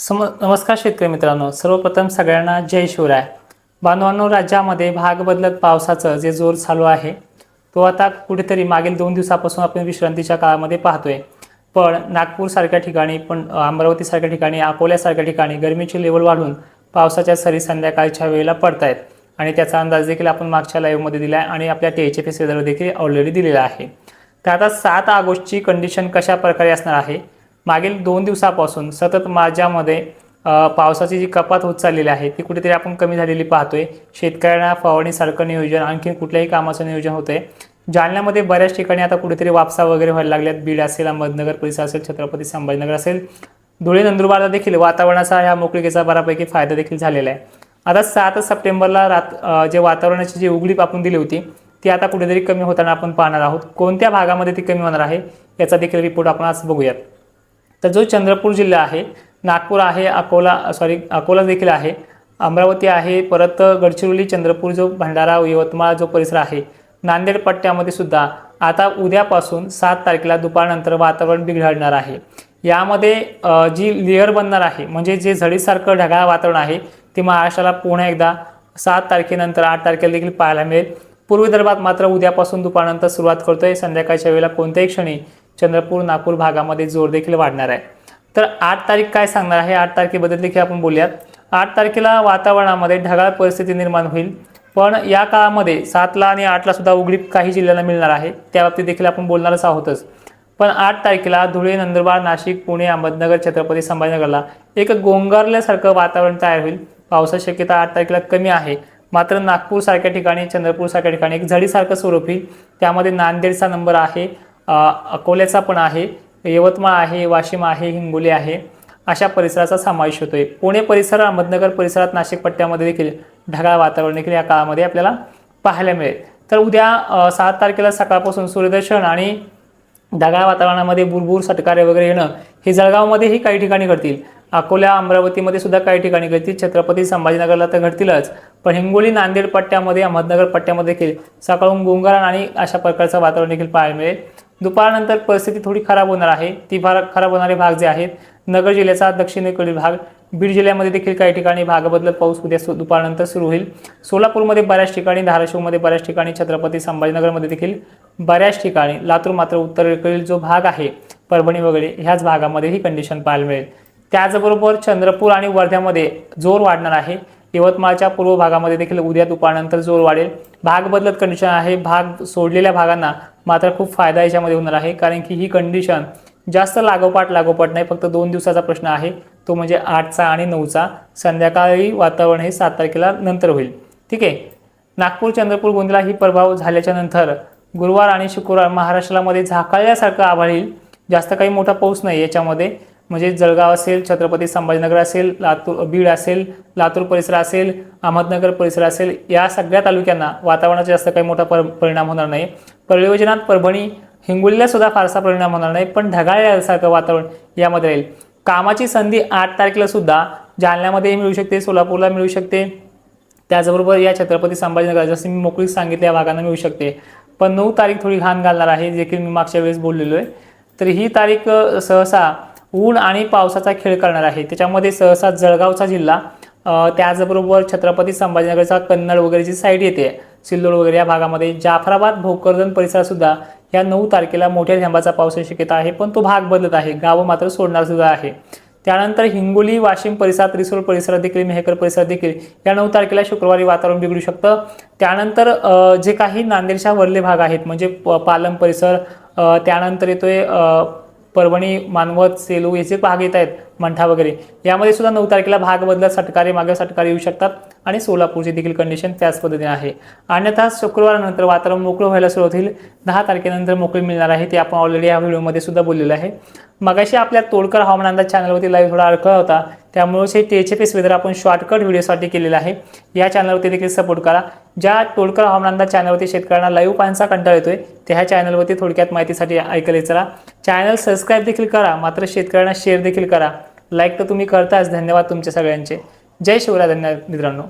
सम नमस्कार शेतकरी मित्रांनो सर्वप्रथम सगळ्यांना जय शिवराय. बांधवांनो राज्यामध्ये भाग बदलत पावसाचं जे जोर चालू आहे तो आता कुठेतरी मागील दोन दिवसापासून आपण विश्रांतीच्या काळामध्ये पाहतोय. पण नागपूरसारख्या ठिकाणी पण अमरावतीसारख्या ठिकाणी अकोल्यासारख्या ठिकाणी गरमीची लेवल वाढून पावसाच्या सरी संध्याकाळच्या वेळेला पडत आहेत आणि त्याचा अंदाज देखील आपण मागच्या लाईव्हमध्ये दिला आहे आणि आपल्या टी एच एफ एस देखील ऑलरेडी दिलेला आहे. तर आता सात ऑगस्टची कंडिशन कशा प्रकारे असणार आहे मागील दोन दिवसापासून सतत माझ्यामध्ये पावसाची जी कपात होत चाललेली आहे ती कुठेतरी आपण कमी झालेली पाहतोय. शेतकऱ्यांना फवारणीसारखं नियोजन आणखी कुठल्याही कामाचं नियोजन होतंय. जालन्यामध्ये बऱ्याच ठिकाणी आता कुठेतरी वापसा वगैरे व्हायला लागल्यात. बीड असेल अहमदनगर परिसर असेल छत्रपती संभाजीनगर असेल. धुळे नंदुरबारला देखील वातावरणाचा ह्या मोकळीकेचा बऱ्यापैकी फायदा देखील झालेला आहे. आता सात सप्टेंबरला रात जे वातावरणाची जी उघडीप आपण दिली होती ती आता कुठेतरी कमी होताना आपण पाहणार आहोत. कोणत्या भागामध्ये ती कमी होणार आहे याचा देखील रिपोर्ट आपण आज बघूयात. तर जो चंद्रपूर जिल्हा आहे नागपूर आहे अकोला सॉरी अकोला देखील आहे अमरावती आहे परत गडचिरोली चंद्रपूर जो भंडारा यवतमाळ जो परिसर आहे नांदेड पट्ट्यामध्ये सुद्धा आता उद्यापासून सात तारखेला दुपारनंतर वातावरण बिघडणार आहे. यामध्ये जी लेअर बनणार आहे म्हणजे जे झडीसारखं ढगाळ वातावरण आहे ते महाराष्ट्राला पुन्हा एकदा सात तारखेनंतर आठ तारखेला देखील पाहायला मिळेल. पूर्व विदर्भात मात्र उद्यापासून दुपारनंतर सुरुवात करतोय. संध्याकाळच्या वेळेला कोणत्याही क्षणी चंद्रपूर नागपूर भागामध्ये जोर देखील वाढणार आहे. तर आठ तारीख काय सांगणार आहे? आठ तारखेबद्दल देखील आपण बोलूयात. आठ तारखेला वातावरणामध्ये ढगाळ परिस्थिती निर्माण होईल. पण या काळामध्ये सातला आणि आठला सुद्धा उघडीप काही जिल्ह्यांना मिळणार आहे. त्या बाबतीत देखील आपण बोलणारच आहोतच. पण आठ तारखेला धुळे नंदुरबार नाशिक पुणे अहमदनगर छत्रपती संभाजीनगरला एक गोंगारल्यासारखं वातावरण तयार होईल. पावसाची शक्यता आठ तारखेला कमी आहे. मात्र नागपूरसारख्या ठिकाणी चंद्रपूरसारख्या ठिकाणी एक झडीसारखं स्वरूप येईल. त्यामध्ये नांदेडचा नंबर आहे. अकोल्याचा पण आहे यवतमाळ आहे वाशिम आहे हिंगोली आहे अशा परिसराचा समावेश होतोय. पुणे परिसर अहमदनगर परिसरात नाशिक पट्ट्यामध्ये देखील ढगाळ वातावरण देखील या काळामध्ये आपल्याला पाहायला मिळेल. तर उद्या सात तारखेला सकाळपासून सूर्यदर्शन आणि ढगाळ वातावरणामध्ये बुरबुर सटकारे वगैरे येणं हे जळगावमध्येही काही ठिकाणी घडतील. अकोला अमरावतीमध्ये सुद्धा काही ठिकाणी घडतील. छत्रपती संभाजीनगरला तर घडतीलच. पण हिंगोली नांदेड पट्ट्यामध्ये अहमदनगर पट्ट्यामध्ये देखील सकाळून गुंगारण आणि अशा प्रकारचं वातावरण देखील पाहायला मिळेल. दुपारनंतर परिस्थिती थोडी खराब होणार आहे. ती भाग खराब होणारे भाग जे आहेत नगर जिल्ह्याचा दक्षिणेकडील भाग बीड जिल्ह्यामध्ये देखील काही ठिकाणी भागबदलत पाऊस उद्या सु- दुपारनंतर सुरू होईल. सोलापूरमध्ये बऱ्याच ठिकाणी धाराशिवमध्ये बऱ्याच ठिकाणी छत्रपती संभाजीनगरमध्ये देखील बऱ्याच ठिकाणी लातूर मात्र उत्तरेकडील जो भाग आहे परभणी वगैरे ह्याच भागामध्ये ही कंडिशन पाहायला मिळेल. त्याचबरोबर चंद्रपूर आणि वर्ध्यामध्ये जोर वाढणार आहे. यवतमाळच्या पूर्व भागामध्ये देखील उद्या दुपारनंतर जोर वाढेल. भाग बदलत कंडिशन आहे. भाग सोडलेल्या भागांना मात्र खूप फायदा याच्यामध्ये होणार आहे. कारण की ही कंडिशन जास्त लागोपाठ लागोपाठ नाही फक्त दोन दिवसाचा प्रश्न आहे. तो म्हणजे आठचा आणि नऊचा. संध्याकाळी वातावरण हे सात तारखेला नंतर होईल. ठीक आहे? नागपूर चंद्रपूर गोंदियाला ही प्रभाव झाल्याच्यानंतर गुरुवार आणि शुक्रवार महाराष्ट्रामध्ये झाकाळल्यासारखं आभाळ येईल. जास्त काही मोठा पाऊस नाही याच्यामध्ये. म्हणजे जळगाव असेल छत्रपती संभाजीनगर असेल लातूर बीड असेल लातूर परिसर असेल अहमदनगर परिसर असेल या सगळ्या तालुक्यांना वातावरणाचा जास्त काही मोठा पर परिणाम होणार नाही. प्रयोजनात परभणी हिंगोलीला सुद्धा फारसा परिणाम होणार नाही पण ढगाळल्यासारखं वातावरण यामध्ये राहील. कामाची संधी आठ तारखेला सुद्धा जालन्यामध्येही मिळू शकते सोलापूरला मिळू शकते. त्याचबरोबर या छत्रपती संभाजीनगर जसं मी मोकळीक सांगितलं या भागांना मिळू शकते. पण नऊ तारीख थोडी घाण घालणार आहे जे की मी मागच्या वेळेस बोललेलो आहे. तर ही तारीख सहसा ऊन आणि पावसाचा खेळ करणार आहे. त्याच्यामध्ये सहसा जळगावचा जिल्हा त्याचबरोबर छत्रपती संभाजीनगरचा कन्नड वगैरेची साईड येते. सिल्लोड वगैरे या भागामध्ये जाफराबाद भोकरदन परिसरातसुद्धा या नऊ तारखेला मोठ्या थेंबाचा पावसाची शक्यता आहे पण तो भाग बदलत आहे. गावं मात्र सोडणार सुद्धा आहे. त्यानंतर हिंगोली वाशिम परिसरात रिसोड परिसरात देखील मेहकर परिसरात देखील या नऊ तारखेला शुक्रवारी वातावरण बिघडू शकतं. त्यानंतर जे काही नांदेडच्या वरले भाग आहेत म्हणजे प- पालम परिसर त्यानंतर येतोय परभणी मानवत सेलू याचे भाग येत आहेत मंठा वगैरे. यामध्ये सुद्धा नऊ तारखेला भाग बदलत सटकारे मागे सटकारे येऊ शकतात आणि सोलापूरची देखील कंडिशन त्याच पद्धतीने आहे. अन्यथा शुक्रवारनंतर वातावरण मोकळं व्हायला सुरुवात होईल. दहा तारखेनंतर मोकळी मिळणार आहे ते आपण ऑलरेडी या व्हिडिओमध्ये सुद्धा बोललेलं आहे. मगाशी आपल्या तोडकर हवामान अंदाज चॅनलवरती लाईव्ह थोडा अडकळा होता. त्यामुळे हे T H F S weather आपण शॉर्टकट व्हिडिओसाठी केलेला आहे. या चॅनलवरती देखील सपोर्ट करा. ज्या टोळकर हवामानंदा चॅनलवरती शेतकऱ्यांना लाईव्ह पाहण्याचा कंटाळ येतोय त्या ह्या चॅनलवरती थोडक्यात माहितीसाठी ऐकले चला. चॅनल सबस्क्राईब देखील करा मात्र शेतकऱ्यांना शेअर देखील करा. लाईक तर तुम्ही करताच. धन्यवाद तुमच्या सगळ्यांचे. जय शिवराय धन्यवाद मित्रांनो.